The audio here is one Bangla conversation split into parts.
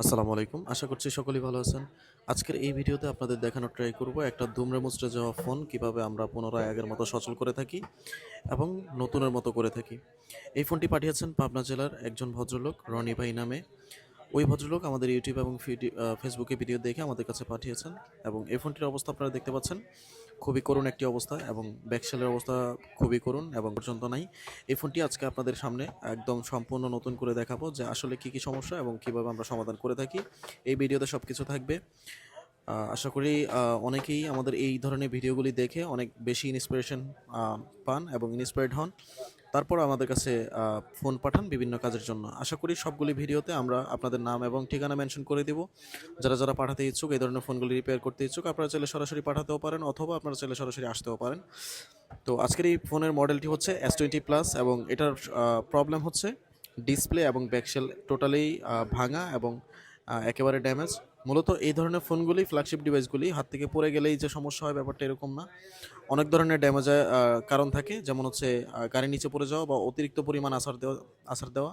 আসসালামু আলাইকুম। আশা করছি সকলেই ভালো আছেন। আজকের এই ভিডিওতে আপনাদের দেখানোর ট্রাই করব একটা দুমড়ে মুচড়ে যাওয়া ফোন কীভাবে আমরা পুনরায় আগের মতো সচল করে থাকি এবং নতুনের মতো করে থাকি। এই ফোনটি পাঠিয়েছেন পাবনা জেলার একজন ভদ্রলোক, রনি ভাই নামে। ওই ভদ্রলোক আমাদের ইউটিউব এবং ফেসবুকে ভিডিও দেখে আমাদের কাছে পাঠিয়েছেন এবং এই ফোনটির অবস্থা আপনারা দেখতে পাচ্ছেন। খুবই করুণ একটি অবস্থা এবং ব্যাকসেলের অবস্থা খুবই করুণ এবং পর্যন্ত নাই। এই ফোনটি আজকে আপনাদের সামনে একদম সম্পূর্ণ নতুন করে দেখাবো যে আসলে কি কি সমস্যা এবং কীভাবে আমরা সমাধান করে থাকি। এই ভিডিওতে সব কিছু থাকবে। আশা করি অনেকেই আমাদের এই ধরনের ভিডিওগুলি দেখে অনেক বেশি ইন্সপিরেশন পান এবং ইন্সপায়ার্ড হন। তারপর আমাদের কাছে ফোন পাঠান বিভিন্ন কাজের জন্য। আশা করি সবগুলি ভিডিওতে আমরা আপনাদের নাম এবং ঠিকানা মেনশন করে দেব। যারা যারা পাঠাতে ইচ্ছুক, এই ধরনের ফোনগুলি রিপেয়ার করতে ইচ্ছুক, আপনারা চাইলে সরাসরি পাঠাতেও পারেন অথবা আপনারা চাইলে সরাসরি আসতেও পারেন। তো আজকের এই ফোনের মডেলটি হচ্ছে এস টোয়েন্টি প্লাস এবং এটার প্রবলেম হচ্ছে ডিসপ্লে এবং ব্যাকশেল টোটালি ভাঙা এবং একেবারে ড্যামেজ মূলত এই ধরনের ফোনগুলি ফ্ল্যাগশিপ ডিভাইসগুলি হাত থেকে পড়ে গেলেই যে সমস্যা হয় ব্যাপারটা এরকম না। অনেক ধরনের ড্যামেজের কারণ থাকে, যেমন হচ্ছে গাড়ি নিচে পড়ে যাওয়া বা অতিরিক্ত পরিমাণ আসার দেওয়া আসার দেওয়া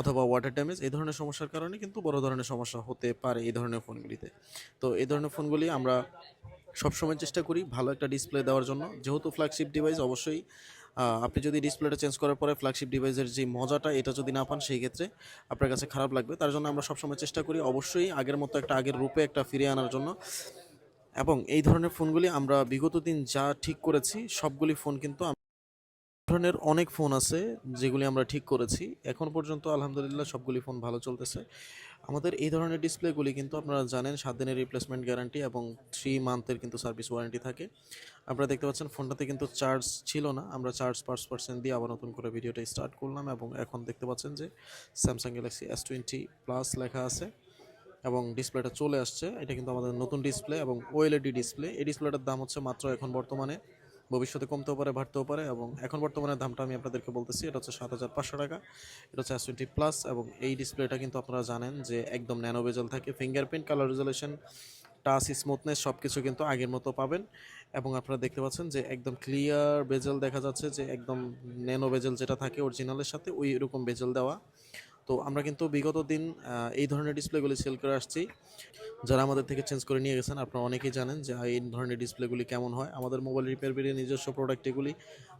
অথবা ওয়াটার ড্যামেজ এই ধরনের সমস্যার কারণে কিন্তু বড় ধরনের সমস্যা হতে পারে এই ধরনের ফোনগুলিতে। তো এই ধরনের ফোনগুলি আমরা সবসময় চেষ্টা করি ভালো একটা ডিসপ্লে দেওয়ার জন্য। যেহেতু ফ্ল্যাগশিপ ডিভাইস অবশ্যই আপনি যদি ডিসপ্লেটা চেঞ্জ করার পরে ফ্ল্যাগশিপ ডিভাইসের যে মজাটা, এটা যদি না পান সেই ক্ষেত্রে আপনার কাছে খারাপ লাগবে। তার জন্য আমরা সবসময় চেষ্টা করি অবশ্যই আগের মতো একটা আগের রূপে একটা ফিরিয়ে আনার জন্য। এবং এই ধরনের ফোনগুলি আমরা বিগত দিন যা ঠিক করেছি, সবগুলি ফোন কিন্তু ধরনের অনেক ফোন আছে যেগুলি আমরা ঠিক করেছি। এখন পর্যন্ত আলহামদুলিল্লাহ সবগুলি ফোন ভালো চলতেছে। আমাদের এই ধরনের ডিসপ্লেগুলি কিন্তু আপনারা জানেন, সাত দিনের রিপ্লেসমেন্ট গ্যারান্টি এবং থ্রি মান্থের কিন্তু সার্ভিস ওয়ারেন্টি থাকে। আপনারা দেখতে পাচ্ছেন ফোনটাতে কিন্তু চার্জ ছিল না। আমরা চার্জ পাঁচ পার্সেন্ট দিয়ে আবার নতুন করে ভিডিওটা স্টার্ট করলাম এবং এখন দেখতে পাচ্ছেন যে Samsung Galaxy S twenty plus লেখা আছে এবং ডিসপ্লেটা চলে আসছে। এটা কিন্তু আমাদের নতুন ডিসপ্লে এবং ওএলইডি ডিসপ্লে এই ডিসপ্লেটার দাম হচ্ছে মাত্র এখন বর্তমানে ভবিষ্যতে কমতেও পারে, বাড়তেও পারে এবং এখন বর্তমানে দামটা আমি আপনাদেরকে বলতেছি, এটা হচ্ছে সাত হাজার পাঁচশো টাকা, এটা হচ্ছে এস টোয়েন্টি প্লাস এবং এই ডিসপ্লেটা কিন্তু আপনারা জানেন যে একদম ন্যানো বেজেল থাকে fingerprint colour resolution touch smoothness সব কিছু কিন্তু আগের মতো পাবেন এবং আপনারা দেখতে পাচ্ছেন যে একদম ক্লিয়ার বেজেল দেখা যাচ্ছে যে একদম ন্যানো বেজেল যেটা থাকে অরিজিনালের সাথে ওই রকম বেজেল দেওয়া। তো আমরা কিন্তু বিগত দিন এই ধরনের ডিসপ্লেগুলি সেল করে আসছি। যারা আমাদের থেকে চেঞ্জ করে নিয়ে গেছেন, আপনারা অনেকেই জানেন যে এই ধরনের ডিসপ্লেগুলি কেমন হয়। আমাদের মোবাইল রিপেয়ার বেরিয়ে নিজস্ব প্রোডাক্ট এগুলি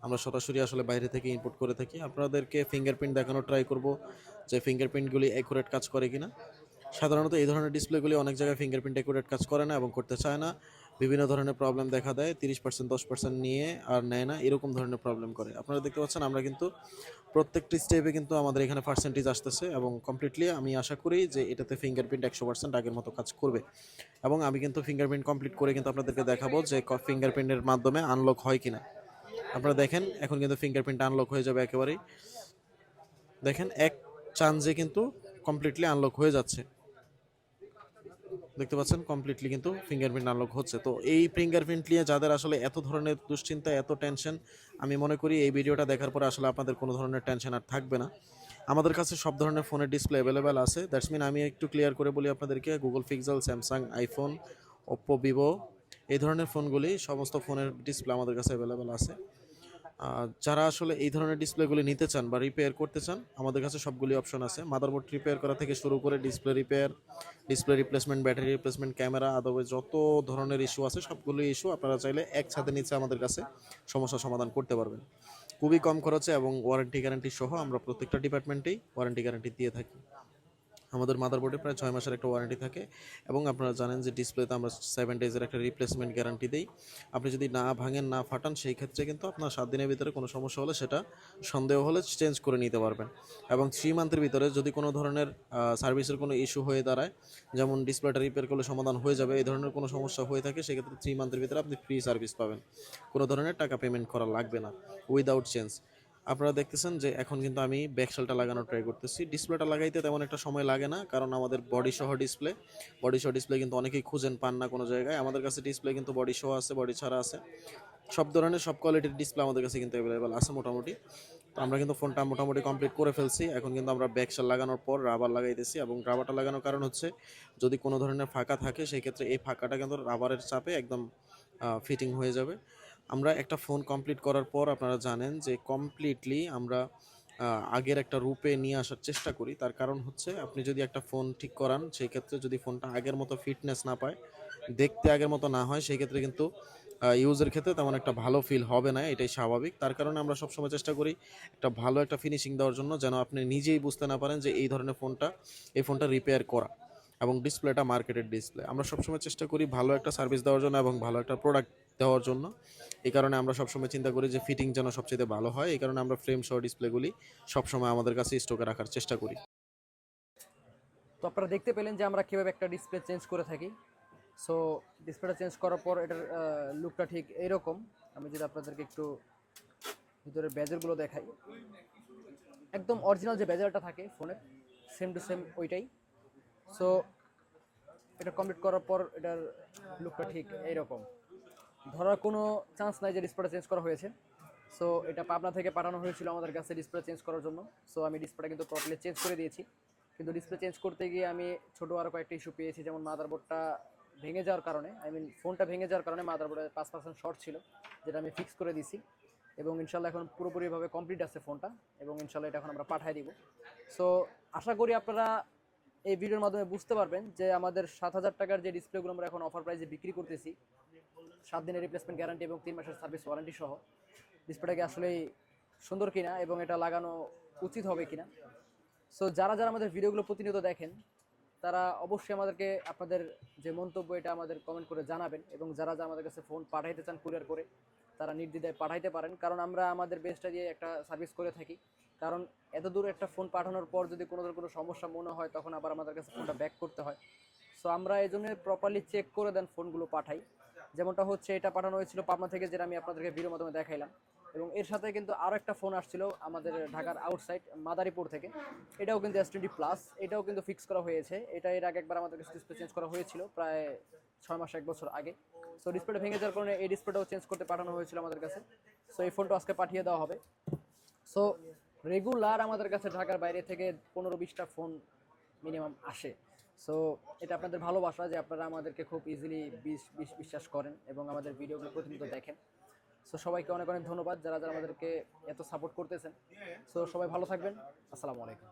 আমরা সরাসরি আসলে বাইরে থেকে ইম্পোর্ট করে থাকি। আপনাদেরকে ফিঙ্গারপ্রিন্ট দেখানোর ট্রাই করব যে ফিঙ্গারপ্রিন্টগুলি অ্যাকুরেট কাজ করে কিনা। সাধারণত এই ধরনের ডিসপ্লেগুলি অনেক জায়গায় ফিঙ্গারপ্রিন্ট অ্যাকুরেট কাজ করে না এবং করতে চায় না। বিভিন্ন ধরনের প্রবলেম দেখা দেয়, তিরিশ পার্সেন্ট দশ পার্সেন্ট নিয়ে আর নেয় না, এরকম ধরনের প্রবলেম করে। আপনারা দেখতে পাচ্ছেন, আমরা কিন্তু প্রত্যেকটি স্টেপে কিন্তু আমাদের এখানে পার্সেন্টেজ আসতেছে এবং কমপ্লিটলি আমি আশা করি যে এটাতে ফিঙ্গারপ্রিন্ট একশো পার্সেন্ট আগের মতো কাজ করবে। এবং আমি কিন্তু ফিঙ্গারপ্রিন্ট কমপ্লিট করে কিন্তু আপনাদেরকে দেখাবো যে ফিঙ্গারপ্রিন্টের মাধ্যমে আনলক হয় কিনা। আপনারা দেখেন, এখন কিন্তু ফিঙ্গারপ্রিন্ট আনলক হয়ে যাবে একেবারেই। দেখেন, এক চান্সে কিন্তু কমপ্লিটলি আনলক হয়ে যাচ্ছে। দেখতে পাচ্ছেন কমপ্লিটলি কিন্তু ফিঙ্গারপ্রিন্ট আনলক হচ্ছে। তো এই ফিঙ্গারপ্রিন্ট নিয়ে যাদের আসলে এত ধরনের দুশ্চিন্তা, এত টেনশন আমি মনে করি এই ভিডিওটা দেখার পরে আসলে আপনাদের কোনো ধরনের টেনশন আর থাকবে না। আমাদের কাছে সব ধরনের ফোনের ডিসপ্লে অ্যাভেলেবেল আছে। দ্যাটস মিন আমি একটু ক্লিয়ার করে বলি আপনাদেরকে Google Pixel Samsung iPhone Oppo Vivo এই ধরনের ফোনগুলি সমস্ত ফোনের ডিসপ্লে আমাদের কাছে অ্যাভেলেবেল আছে। যারা আসলে এই ধরনের ডিসপ্লেগুলি নিতে চান বা রিপেয়ার করতে চান, আমাদের কাছে সবগুলি অপশন আছে। মাদারবোর্ড রিপেয়ার করা থেকে শুরু করে display repair display replacement battery replacement camera আদবে যত ধরনের ইস্যু আছে, সবগুলি ইস্যু আপনারা চাইলে এক ছাদের নিচে আমাদের কাছে সমস্যার সমাধান করতে পারবেন। খুবই কম খরচে এবং ওয়ারেন্টি গ্যারান্টি সহ আমরা প্রত্যেকটা ডিপার্টমেন্টেই ওয়ারেন্টি গ্যারান্টি দিয়ে থাকি। আমাদের মাদারবোর্ডে প্রায় ছয় মাসের একটা ওয়ারেন্টি থাকে এবং আপনারা জানেন যে ডিসপ্লেতে আমরা সেভেন ডেজের একটা রিপ্লেসমেন্ট গ্যারান্টি দিই। আপনি যদি না ভাঙেন, না ফাটান, সেই ক্ষেত্রে কিন্তু আপনার সাত দিনের ভিতরে কোনো সমস্যা হলে সেটা সন্দেহ হলে চেঞ্জ করে নিতে পারবেন। এবং থ্রি মান্থের ভিতরে যদি কোনো ধরনের সার্ভিসের কোনো ইস্যু হয়ে দাঁড়ায়, যেমন ডিসপ্লেটা রিপেয়ার করলে সমাধান হয়ে যাবে, এই ধরনের কোনো সমস্যা হয়ে থাকে, সেক্ষেত্রে থ্রি মান্থের ভিতরে আপনি ফ্রি সার্ভিস পাবেন। কোনো ধরনের টাকা পেমেন্ট করা লাগবে না উইদাউট চেঞ্জ আপনারা দেখতেছেন যে এখন কিন্তু আমি ব্যাকসেলটা লাগানোর ট্রাই করতেছি। ডিসপ্লেটা লাগাইতে তেমন একটা সময় লাগে না, কারণ আমাদের বডি সহ ডিসপ্লে বডি সহ ডিসপ্লে কিন্তু অনেকেই খুঁজেন পান না কোনো জায়গায়। আমাদের কাছে ডিসপ্লে কিন্তু বডি সহ আছে বডি ছাড়া আছে। সব ধরনের, সব কোয়ালিটির ডিসপ্লে আমাদের কাছে কিন্তু অ্যাভেলেবেল আছে মোটামুটি। তো আমরা কিন্তু ফোনটা মোটামুটি কমপ্লিট করে ফেলছি। এখন কিন্তু আমরা ব্যাকসেল লাগানোর পর রাবার লাগাইতেছি এবং রাবারটা লাগানোর কারণ হচ্ছে, যদি কোনো ধরনের ফাঁকা থাকে সেই ক্ষেত্রে এই ফাঁকাটা কিন্তু রাবারের চাপে একদম ফিটিং হয়ে যাবে। আমরা একটা ফোন কমপ্লিট করার পর আপনারা জানেন যে কমপ্লিটলি আমরা আগের একটা রূপে নিয়ে আসার চেষ্টা করি। তার কারণ হচ্ছে আপনি যদি একটা ফোন ঠিক করান সেই ক্ষেত্রে যদি ফোনটা আগের মতো ফিটনেস না পায়, দেখতে আগের মতো না হয় সেই ক্ষেত্রে কিন্তু ইউজের ক্ষেত্রে তেমন একটা ভালো ফিল হবে না, এটাই স্বাভাবিক। তার কারণে আমরা সবসময় চেষ্টা করি একটা ভালো একটা ফিনিশিং দেওয়ার জন্য, যেন আপনি নিজেই বুঝতে না পারেন যে এই ধরনের ফোনটা এই ফোনটা রিপেয়ার করা। এবং ডিসপ্লেটা মার্কেটের ডিসপ্লে। আমরা সবসময় চেষ্টা করি ভালো একটা সার্ভিস দেওয়ার জন্য এবং ভালো একটা প্রোডাক্ট দেওয়ার জন্য। এই কারণে আমরা সবসময় চিন্তা করি যে ফিটিং যেন সবচেয়ে ভালো হয়। এই কারণে আমরা ফ্রেম সহ ডিসপ্লেগুলি সবসময় আমাদের কাছে স্টকে রাখার চেষ্টা করি। তো আপনারা দেখতে পেলেন যে আমরা কীভাবে একটা ডিসপ্লে চেঞ্জ করে থাকি। সো, ডিসপ্লেটা চেঞ্জ করার পর এটার লুকটা ঠিক এইরকম। আমি যদি আপনাদেরকে একটু ভিতরের ব্যাজারগুলো দেখাই। একদম অরিজিনাল যে ব্যাজারটা থাকে ফোনের সেম টু সেম ওইটাই। সো এটা কমপ্লিট করার পর এটার লুকটা ঠিক এইরকম। ধরার কোনো চান্স নাই যে ডিসপ্লেটা চেঞ্জ করা হয়েছে। সো এটা পাবনা থেকে পাঠানো হয়েছিল আমাদের কাছে ডিসপ্লে চেঞ্জ করার জন্য। সো আমি ডিসপ্লেটা কিন্তু প্রপারলি চেঞ্জ করে দিয়েছি। কিন্তু ডিসপ্লে চেঞ্জ করতে গিয়ে আমি ছোটো আরও কয়েকটা ইস্যু পেয়েছি, যেমন মাদারবোর্ডটা ভেঙে যাওয়ার কারণে। আই মিন ফোনটা ভেঙে যাওয়ার কারণে মাদারবোর্ডে পাঁচ পার্সেন্ট শর্ট ছিল, যেটা আমি ফিক্স করে দিছি এবং ইনশাল্লাহ এখন পুরোপুরিভাবে কমপ্লিট আছে ফোনটা এবং ইনশাল্লাহ এটা এখন আমরা পাঠিয়ে দিব। সো আশা করি আপনারা এই ভিডিওর মাধ্যমে বুঝতে পারবেন যে আমাদের সাত হাজার টাকার যে ডিসপ্লেগুলো আমরা এখন অফার প্রাইসে বিক্রি করতেছি, সাত দিনের রিপ্লেসমেন্ট গ্যারান্টি এবং তিন মাসের সার্ভিস ওয়ারেন্টি সহ ডিসপ্লেটাকে আসলেই সুন্দর কিনা এবং এটা লাগানো উচিত হবে কিনা। সো যারা যারা আমাদের ভিডিওগুলো প্রতিনিয়ত দেখেন, তারা অবশ্যই আমাদেরকে আপনাদের যে মন্তব্য, এটা আমাদের কমেন্ট করে জানাবেন এবং যারা যারা আমাদের কাছে ফোন পাঠাইতে চান কুরিয়ার করে তারা নির্দ্বিধায় পাঠাইতে পারেন। কারণ আমরা আমাদের বেসটা দিয়ে একটা সার্ভিস করে থাকি। কারণ এত দূর একটা ফোন পাঠানোর পর যদি কোনো কোনো সমস্যা মনে হয়, তখন আবার আমাদের কাছে ফোনটা ব্যাক করতে হয়। সো আমরা এই জন্য প্রপারলি চেক করে দেন ফোনগুলো পাঠাই। যেমনটা হচ্ছে এটা পাঠানো হয়েছিল পাবনা থেকে, যেটা আমি আপনাদেরকে ভিডিওর মাধ্যমে দেখাইলাম। এবং এর সাথে কিন্তু আরও একটা ফোন আসছিল আমাদের ঢাকার আউটসাইড মাদারীপুর থেকে। এটাও কিন্তু এস টোয়েন্টি প্লাস এটাও কিন্তু ফিক্স করা হয়েছে। এটা এর আগে একবার আমাদের ডিসপ্লে চেঞ্জ করা হয়েছিল প্রায় ছয় মাস, এক বছর আগে। সো ডিসপ্লেটা ভেঙে যাওয়ার কারণে এই ডিসপ্লেটাও চেঞ্জ করতে পাঠানো হয়েছিল আমাদের কাছে। সো এই ফোনটা আজকে পাঠিয়ে দেওয়া হবে। সো রেগুলার আমাদের কাছে ঢাকার বাইরে থেকে পনেরো বিশটা ফোন মিনিমাম আসে। সো এটা আপনাদের ভালোবাসা যে আপনারা আমাদেরকে খুব ইজিলি বিশ্বাস করেন এবং আমাদের ভিডিওগুলো প্রতিনিয়ত দেখেন। সো সবাইকে অনেক অনেক ধন্যবাদ যারা যারা আমাদেরকে এত সাপোর্ট করতেছেন। সো সবাই ভালো থাকবেন। আসসালামু আলাইকুম।